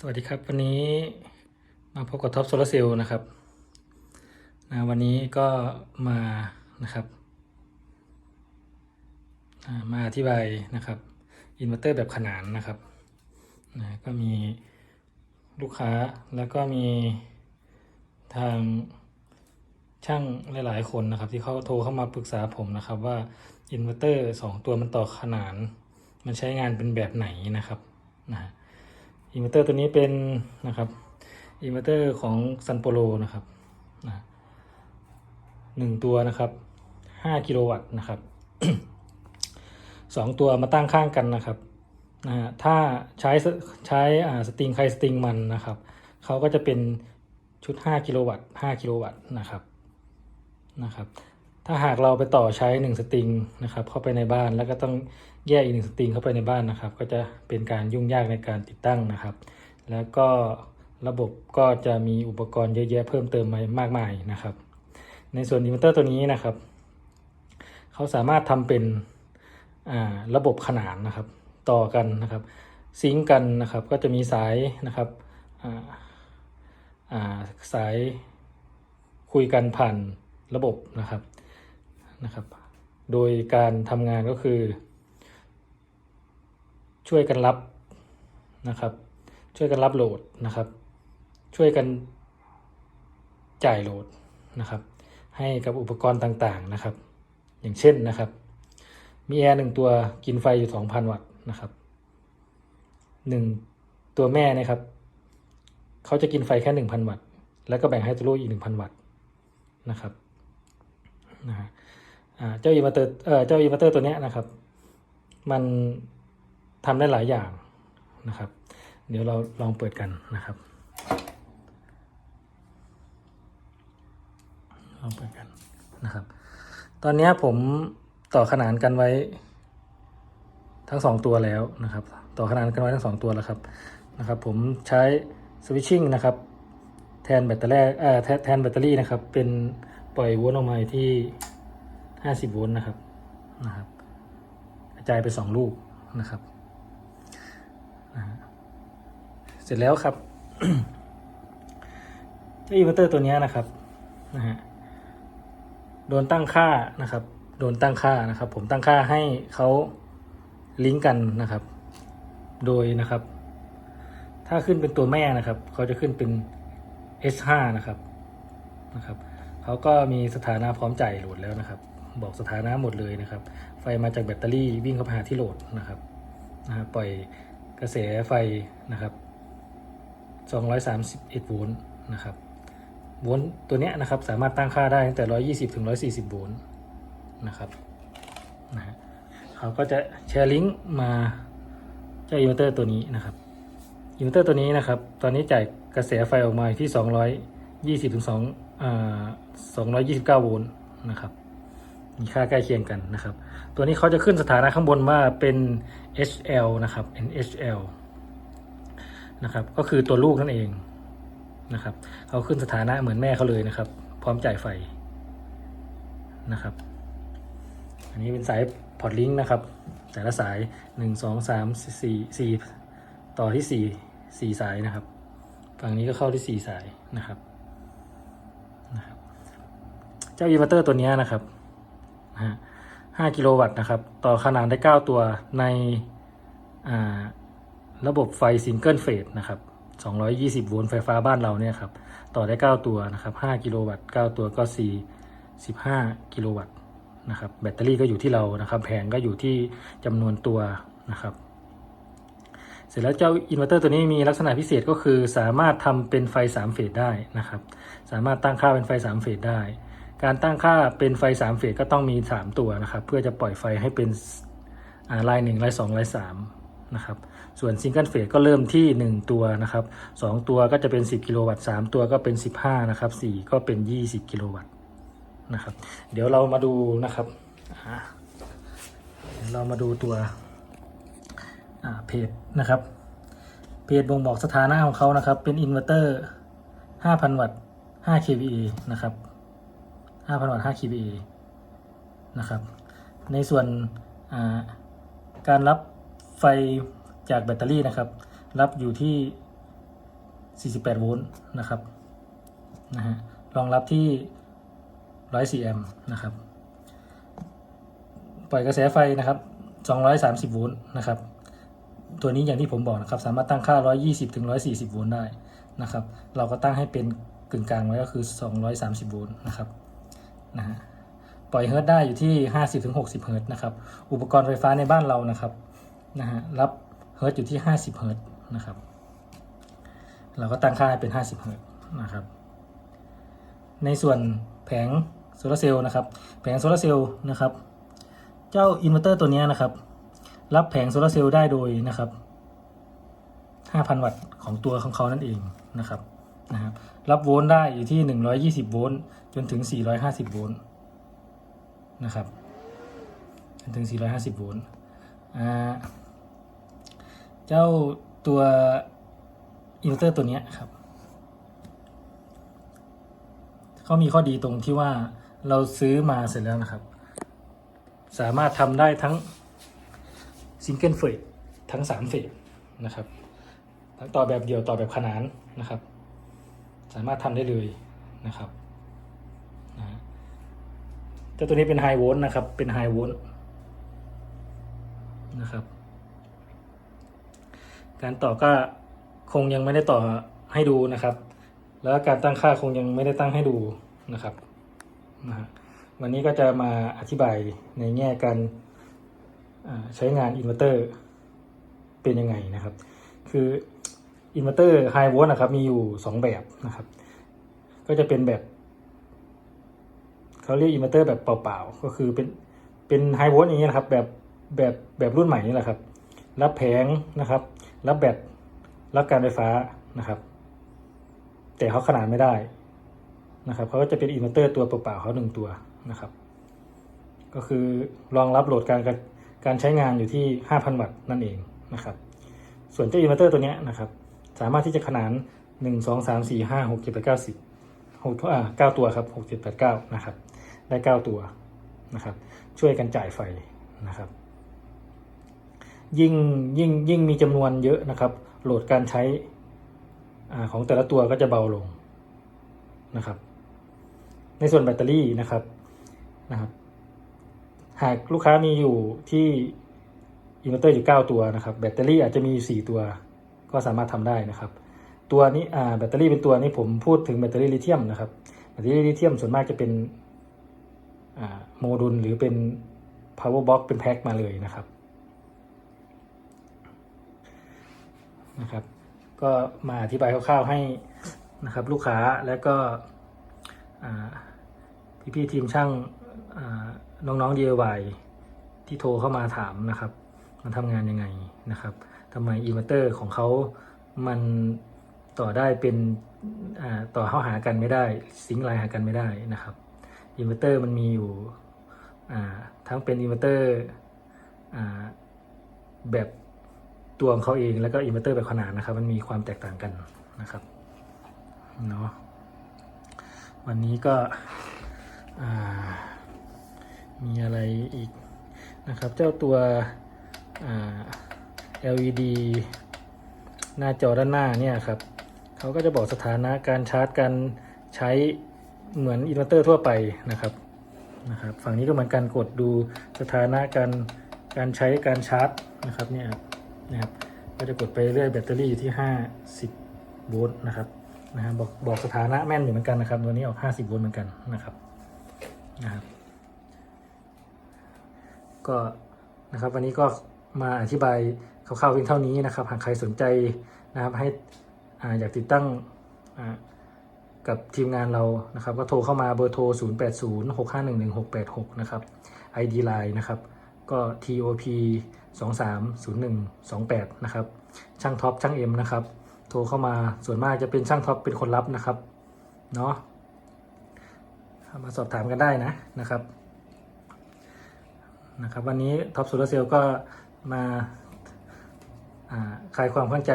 สวัสดีครับ วันนี้มาพบกับท็อปโซลาเซลล์นะครับนะวันนี้ก็มานะครับมาอธิบายนะครับอินเวอร์เตอร์แบบขนานนะครับนะก็มีลูกค้าแล้วก็มีทางช่างหลายๆ คนนะครับ ที่เขาโทรเข้ามาปรึกษาผมนะครับว่าอินเวอร์เตอร์สองตัวมันต่อขนาน มันใช้งานเป็นแบบไหนนะครับนะ อินเวอร์เตอร์ตัวนี้เป็นนะครับอินเวอร์เตอร์ของซันโปโลนะครับนะหนึ่งตัวนะครับห้ากิโลวัตต์นะครับสองตัวมาตั้งข้างกันนะครับนะฮะถ้าใช้ใช้อ่าสตริงใครสตริงมันนะครับเขาก็จะเป็นชุด 5 กิโลวัตต์ 5 กิโลวัตต์นะครับนะครับ ถ้าหากเราไปต่อใช้1สตริงนะครับเข้าไปในบ้านแล้วก็ต้องแยกอีกหนึ่งสตริงเข้าไปในบ้านนะครับ ก็จะเป็นการยุ่งยากในการติดตั้งนะครับ แล้วก็ระบบก็จะมีอุปกรณ์เยอะแยะเพิ่มเติมมามากมายนะครับ ในส่วนอินเวอร์เตอร์ตัวนี้นะครับ เขาสามารถทำเป็นระบบขนานนะครับ ต่อกันนะครับ ซิงก์กันนะครับ ก็จะมีสายนะครับสายคุยกันผ่านระบบนะครับ นะครับ โดยการทำงานก็คือ ช่วยกันรับนะครับ ช่วยกันรับโหลดนะครับ ช่วยกันจ่ายโหลดนะครับ ให้กับอุปกรณ์ต่างๆนะครับ อย่างเช่นนะครับ มีแอร์หนึ่งตัวกินไฟอยู่ 2,000 วัตต์นะครับหนึ่งตัวแม่นะครับเขาจะกินไฟแค่ 1,000 วัตต์แล้วก็แบ่งให้ตัวลูกอีก 1,000 วัตต์นะครับนะฮะ เจ้าอินเวอร์เตอร์เจ้าอินเวอร์เตอร์ตัวนี้นะครับ มันทำได้หลายอย่างนะครับ เดี๋ยวเราลองเปิดกันนะครับลองเปิดกันนะครับ ตอนนี้ผมต่อขนานกันไว้ ทั้งสองตัวแล้วนะครับ ต่อขนานกันไว้ทั้งสองตัวแล้วครับนะครับ ผมใช้สวิตชิ่งนะครับ แทนแบตเตอรี่แทนแบตเตอรี่นะครับ เป็นปล่อยวลออกมายที่ 50 โวลต์นะครับนะครับ กระจายไปสองลูกนะครับ เสร็จแล้วครับเอินเวอร์เตอร์ตัวนี้นะครับนะฮะโดนตั้งค่านะครับ โดนตั้งค่านะครับ ผมตั้งค่าให้เขาลิงก์กันนะครับ โดยนะครับ ถ้าขึ้นเป็นตัวแม่นะครับเขาจะขึ้นเป็น S5 นะครับนะครับเขาก็มีสถานะพร้อมจ่ายโหลดแล้วนะครับ บอกสถานะหมดเลยนะครับ ไฟมาจากแบตเตอรี่วิ่งเข้าไปหาที่โหลดนะครับนะฮะปล่อยกระแสไฟนะครับ 231 โวลต์นะครับ โวลต์ตัวเนี้ยนะครับสามารถตั้งค่าได้ตั้งแต่ 120 ถึง 140 โวลต์นะครับนะฮะเขาก็จะแชร์ลิงก์มาเจ้าอินเวอร์เตอร์ตัวนี้นะครับ อินเวอร์เตอร์ตัวนี้นะครับ ตอนนี้จ่ายกระแสไฟออกมาอยู่ที่ 220 ถึง2อ่า229 โวลต์นะครับ มีค่าใกล้เคียงกันนะครับ ตัวนี้เขาจะขึ้นสถานะข้างบนว่าเป็น HL นะครับ NHL นะครับ ก็คือตัวลูกนั่นเองนะครับเขาขึ้นสถานะเหมือนแม่เขาเลยนะครับ พร้อมจ่ายไฟนะครับ อันนี้เป็นสายพอร์ตลิงก์นะครับ แต่ละสายหนึ่งสองสามสี่ต่อที่สี่สี่สายนะครับ ฝั่งนี้ก็เข้าที่สี่สายนะครับนะครับ เจ้าอินเวอร์เตอร์ตัวนี้นะครับ 5 กิโลวัตต์นะครับ ต่อขนาดได้ 9 ตัวในระบบไฟซิงเกิลเฟสนะครับ 220 โวลต์ไฟฟ้าบ้านเราเนี่ยครับ ต่อได้ 9 ตัวนะครับ 5 กิโลวัตต์ 9 ตัวก็ 4 15 กิโลวัตต์นะครับ แบตเตอรี่ก็อยู่ที่เรานะครับ แผงก็อยู่ที่จำนวนตัวนะครับ เสร็จแล้วเจ้าอินเวอร์เตอร์ตัวนี้มีลักษณะพิเศษก็คือสามารถทำเป็นไฟ 3 เฟสได้นะครับ สามารถตั้งค่าเป็นไฟ 3 เฟสได้ การตั้งค่าเป็นไฟ 3 เฟสก็ต้องมี 3 ตัวนะครับ เพื่อจะปล่อยไฟให้เป็นอ่าลาย1ลาย2ลาย3นะครับ ส่วนซิงเกิลเฟสก็เริ่มที่ 1 ตัวนะครับ 2 ตัวก็จะเป็น 10 กิโลวัตต์ 3 ตัวก็เป็น 15 นะครับ 4 ก็เป็น 20 กิโลวัตต์นะครับ เดี๋ยวเรามาดูนะครับเรามาดูตัวเพจนะครับ เพจบ่งบอกสถานะของเขานะครับ เป็นอินเวอร์เตอร์ 5,000 วัตต์ 5 kVA นะครับ 5,000 วัตต์ 5 kVA นะครับ ในส่วนาการรับไฟจากแบตเตอรี่นะครับ รับอยู่ที่ 48 โวลต์นะครับนะฮะรองรับที่ 104 แอมป์นะครับ ปล่อยกระแสไฟนะครับ 230 โวลต์นะครับ ตัวนี้อย่างที่ผมบอกนะครับ สามารถตั้งค่า 120ถึง140 โวลต์ได้นะครับ เราก็ตั้งให้เป็นกึ่งกลางไว้ก็คือ 230 โวลต์นะครับ นะฮะปล่อยเฮิร์ตได้อยู่ที่ 50ถึง60เฮิร์ตนะครับ อุปกรณ์ไฟฟ้าในบ้านเรานะครับนะฮะรับเฮิร์ตอยู่ที่ 50เฮิร์ตนะครับ เราก็ตั้งค่าเป็น 50เฮิร์ตนะครับ ในส่วนแผงโซลาร์เซลล์นะครับ แผงโซลาร์เซลล์นะครับ เจ้าอินเวอร์เตอร์ตัวนี้นะครับ รับแผงโซลาร์เซลล์ได้โดยนะครับ 5,000 วัตต์ของตัวของเขานั่นเองนะครับ นะครับ รับโวลต์ได้อยู่ที่ 120 โวลต์จนถึง 450 โวลต์นะครับ จนถึง 450 โวลต์เจ้าตัวอินเวอร์เตอร์ตัวนี้ครับเขามีข้อดีตรงที่ว่าเราซื้อมาเสร็จแล้วนะครับ สามารถทำได้ทั้งซิงเกิลเฟสทั้งสามเฟสนะครับ ทั้งต่อแบบเดียวต่อแบบขนานนะครับ สามารถทำได้เลยนะครับนะฮะจ้าตัวนี้เป็นไฮโวลต์นะครับ เป็นไฮโวลต์นะครับ การต่อก็คงยังไม่ได้ต่อให้ดูนะครับ แล้วการตั้งค่าคงยังไม่ได้ตั้งให้ดูนะครับนะฮะวันนี้ก็จะมาอธิบายในแง่การใช้งานอินเวอร์เตอร์เป็นยังไงนะครับ คือ อินเวอร์เตอร์ไฮโวลต์นะครับมีอยู่ 2 แบบนะครับ ก็จะเป็นแบบเขาเรียกอินเวอร์เตอร์แบบเปล่าๆก็คือเป็นเป็นไฮโวลต์อย่างเงี้ยนะครับแบบแบบแบบรุ่นใหม่นี่แหละครับ รับแผงนะครับ รับแบตรับการไฟฟ้านะครับ แต่เขาขนาดไม่ได้นะครับเขาก็จะเป็นอินเวอร์เตอร์ตัวเปล่าๆเขาหนึ่งตัวนะครับ ก็คือรองรับโหลดการการใช้งานอยู่ที่ 5,000 วัตต์นั่นเองนะครับ ส่วนเจ้าอินเวอร์เตอร์ตัวเนี้ยนะครับ สามารถที่จะขนาน1 2 3 4 5 6 7 8 9 10 6อ่า9ตัวครับ6 7 8 9นะครับ ได้9ตัวนะครับ ช่วยกันจ่ายไฟนะครับ ยิ่งยิ่งยิ่งมีจำนวนเยอะนะครับ โหลดการใช้อาของแต่ละตัวก็จะเบาลงนะครับ ในส่วนแบตเตอรี่นะครับนะครับ หากลูกค้ามีอยู่ที่อินเวอร์เตอร์อยู่ 9 ตัวนะครับ แบตเตอรี่อาจจะมีอยู่ 4 ตัว ก็สามารถทำได้นะครับ ตัวนี้แบตเตอรี่เป็นตัวนี้ผมพูดถึงแบตเตอรี่ลิเธียมนะครับแบตเตอรี่ลิเธียมส่วนมากจะเป็นโมดูลหรือเป็น power box เป็นแพ็คมาเลยนะครับนะครับ ก็มาอธิบายคร่าวๆให้นะครับลูกค้าแล้วก็พี่ๆทีมช่างน้องๆ DIY ที่โทรเข้ามาถามนะครับ มันทำงานยังไงนะครับ ทำไมอินเวอร์เตอร์ของเขามันต่อได้เป็นอ่าต่อเข้าหากันไม่ได้ซิงไลน์หากันไม่ได้นะครับอินเวอร์เตอร์มันมีอยู่อ่าทั้งเป็นอินเวอร์เตอร์อ่าแบบตัวของเขาเองแล้วก็อินเวอร์เตอร์แบบขนานนะครับ มันมีความแตกต่างกันนะครับเนาะวันนี้ก็อ่ามีอะไรอีกนะครับ เจ้าตัวอ่า LED หน้าจอด้านหน้าเนี่ยครับเขาก็จะบอกสถานะการชาร์จการใช้เหมือนอินเวอร์เตอร์ทั่วไปนะครับนะครับ ฝั่งนี้ก็เหมือนกันกดดูสถานะการการใช้การชาร์จนะครับเนี่ยนะครับก็จะกดไปเรื่อยแบตเตอรี่อยู่ที่ 50 โวลต์นะครับนะฮะบอกบอกสถานะแม่นอยู่เหมือนกันนะครับตัวนี้ออก 50 โวลต์เหมือนกันนะครับนะครับ ก็นะครับวันนี้ก็มาอธิบาย คร่าวๆเพียงเท่านี้นะครับ หากใครสนใจนะครับให้ออยากติดตั้งกับทีมงานเรานะครับ ก็โทรเข้ามาเบอร์โทร 0 8 0 6 5 1 1 6 8 6 นะครับ ID Line นะครับก็ TOP 2 3 0 1 2 8 นะครับ ช่างท็อปช่างเอ็มนะครับ โทรเข้ามาส่วนมากจะเป็นช่างท็อปเป็นคนรับนะครับ เนาะมาสอบถามกันได้นะนะครับ นะครับ วันนี้ท็อปโซลาเซลก็มา คลายความข้องใจ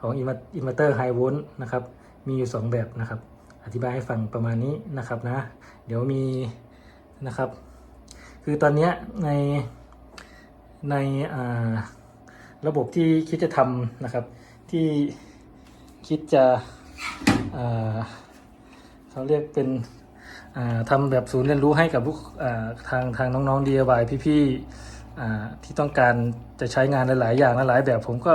ของอินเวอร์เตอร์ไฮโวลต์นะครับ มีอยู่ 2 แบบนะครับ อธิบายให้ฟังประมาณนี้นะครับนะ เดี๋ยวมีนะครับ คือตอนนี้ในในระบบที่คิดจะทำนะครับ ที่คิดจะเขาเรียกเป็นทำแบบศูนย์เรียนรู้ให้กับลูกทางทางน้องๆ DIY พี่ๆอ่ ที่ต้องการจะใช้งานหลาย ๆ อย่างหลาย ๆ แบบผมก็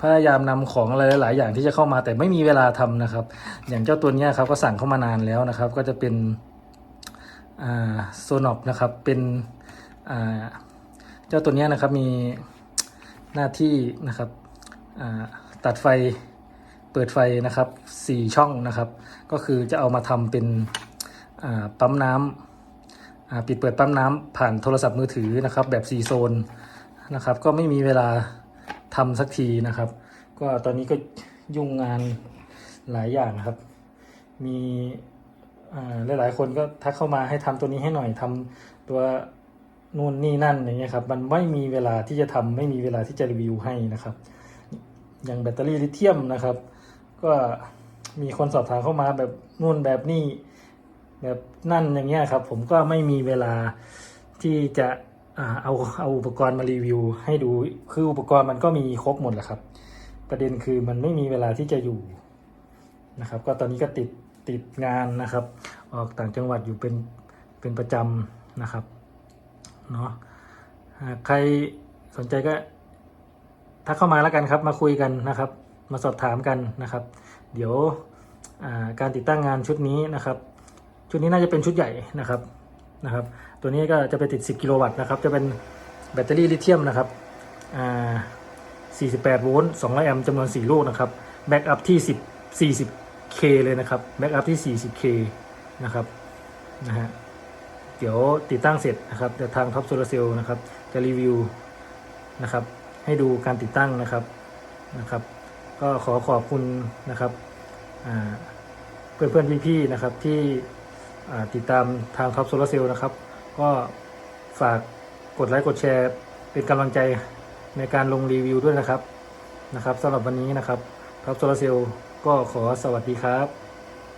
พยายามนำของอะไรหลาย ๆ อย่างที่จะเข้ามาแต่ไม่มีเวลาทำนะครับ อย่างเจ้าตัวนี้ครับก็สั่งเข้ามานานแล้วนะครับ ก็จะเป็นโซนอบนะครับเป็นเจ้าตัวนี้นะครับมีหน้าที่นะครับตัดไฟเปิดไฟนะครับ 4 ช่องนะครับ ก็คือจะเอามาทำเป็นปั๊มน้ำ ปิดเปิดปั๊มน้ำผ่านโทรศัพท์มือถือนะครับ แบบ 4 โซนนะครับ ก็ไม่มีเวลาทำสักทีนะครับ ก็ตอนนี้ก็ยุ่งงานหลายอย่างครับ มีอ่ายหลายคนก็ทักเข้ามาให้ทำตัวนี้ให้หน่อยทำตัวนู่นนี่นั่นอย่างเงี้ยครับ มันไม่มีเวลาที่จะทำไม่มีเวลาที่จะรีวิวให้นะครับ อย่างแบตเตอรี่ลิเธียมนะครับ ก็มีคนสอบถามเข้ามาแบบนู่นแบบนี่ แบบนั่นอย่างเงี้ยครับ ผมก็ไม่มีเวลาที่จะเอาเอาอุปกรณ์มารีวิว ให้ดูคืออุปกรณ์มันก็มีครบหมดแหละครับ ประเด็นคือมันไม่มีเวลาที่จะอยู่นะครับ ก็ตอนนี้ก็ติดติดงานนะครับ ออกต่างจังหวัดอยู่เป็นเป็นประจำนะครับเนาะใครสนใจก็ทักเข้ามาแล้วกันครับ มาคุยกันนะครับ มาสอบถามกันนะครับ เดี๋ยวการติดตั้งงานชุดนี้นะครับ ชุดนี้น่าจะเป็นชุดใหญ่นะครับนะครับ ตัวนี้ก็จะไปติด 10 กิโลวัตต์นะครับ จะเป็นแบตเตอรี่ลิเธียมนะครับอ่า48 โวลต์ 200 แอมป์จำนวน 4 ลูกนะครับ แบ็กอัพที่ 10 40K เลยนะครับ แบ็กอัพที่ 40K นะครับ นะฮะ เดี๋ยวติดตั้งเสร็จนะครับเดี๋ยวทางท็อปโซลาเซลล์นะครับ จะรีวิวนะครับ ให้ดูการติดตั้งนะครับ นะครับ ก็ขอขอบคุณนะครับอ่าเพื่อนเพื่อนพี่ๆนะครับที่ ติดตามทางท็อปโซลาเซลล์นะครับ ก็ฝากกดไลค์กดแชร์เป็นกำลังใจในการลงรีวิวด้วยนะครับนะครับสำหรับวันนี้นะครับท็อปโซลาเซลล์ก็ขอสวัสดีครับ